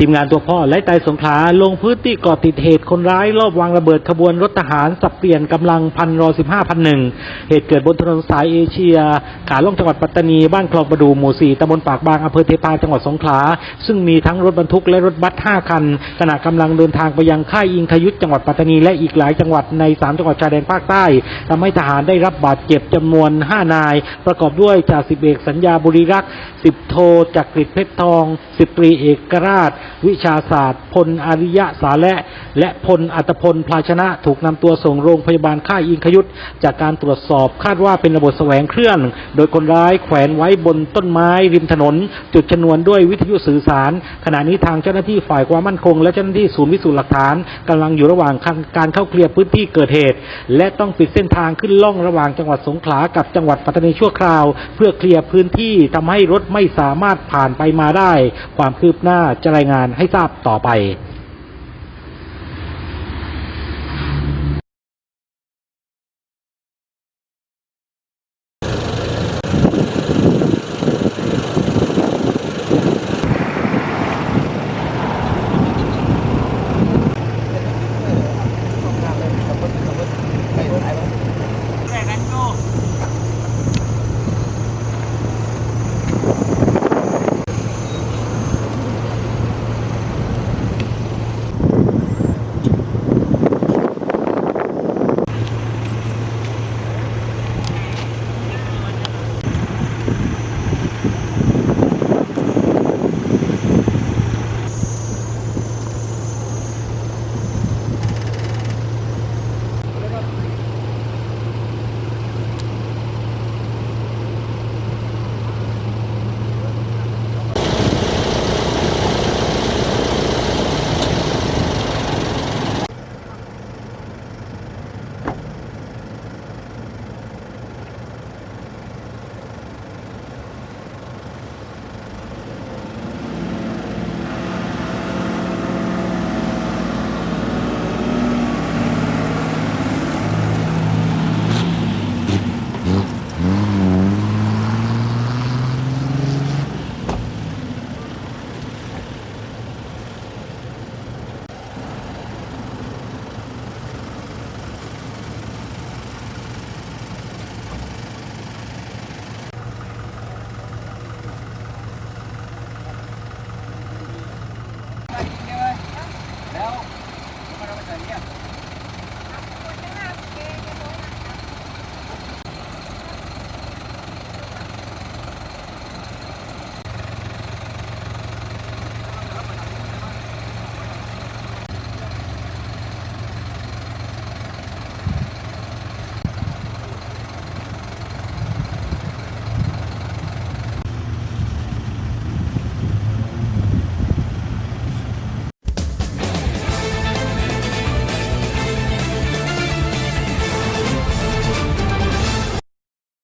ทีมงานตัวพ่อและไตรสงขลาลงพื้นที่ก่อติดเหตุคนร้ายลอบวางระเบิดขบวนรถทหารสับเปลี่ยนกำลังพันรอ15พันหนึ่งเหตุเกิดบนถนนสายเอเชีย ขาล่องจังหวัดปัตตานีบ้านคลองประดูหมู่สี่ตำบลปากบางอำเภอเทพาจังหวัดสงขลาซึ่งมีทั้งรถบรรทุกและรถบัส5คันขณะกำลังเดินทางไปยังค่ายอิงคยุทธจังหวัดปัตตานีและอีกหลายจังหวัดในสามจังหวัดชายแดนภาคใต้ทำให้ทหารได้รับบาดเจ็บจำนวน5นาย ประกอบด้วยจ่าสิบเอกสัญญาบุรีรักษ์สิบโทจักริดเพชรทองสิบตรีเอกราชวิชาศาสตร์พลอริยะสาและ และพลอัตพลพาชนะถูกนำตัวส่งโรงพยาบาลค่ายอิงคยุทธจากการตรวจสอบคาดว่าเป็นระบบแสวงเครื่อง โดยคนร้ายแขวนไว้บนต้นไม้ริมถนน จุดชนวนด้วยวิทยุสื่อสาร ขณะนี้ทางเจ้าหน้าที่ฝ่ายความมั่นคง และเจ้าหน้าที่ศูนย์พิสูจน์หลักฐานกำลังอยู่ระหว่างการเข้าเคลียร์พื้นที่เกิดเหตุ และต้องปิดเส้นทางขึ้นล่องระหว่างจังหวัดสงขลากับจังหวัดปัตตานีชั่วคราว เพื่อเคลียร์พื้นที่ทำให้รถไม่สามารถผ่านไปมาได้ ความคืบหน้าจะรายงานให้ทราบต่อไป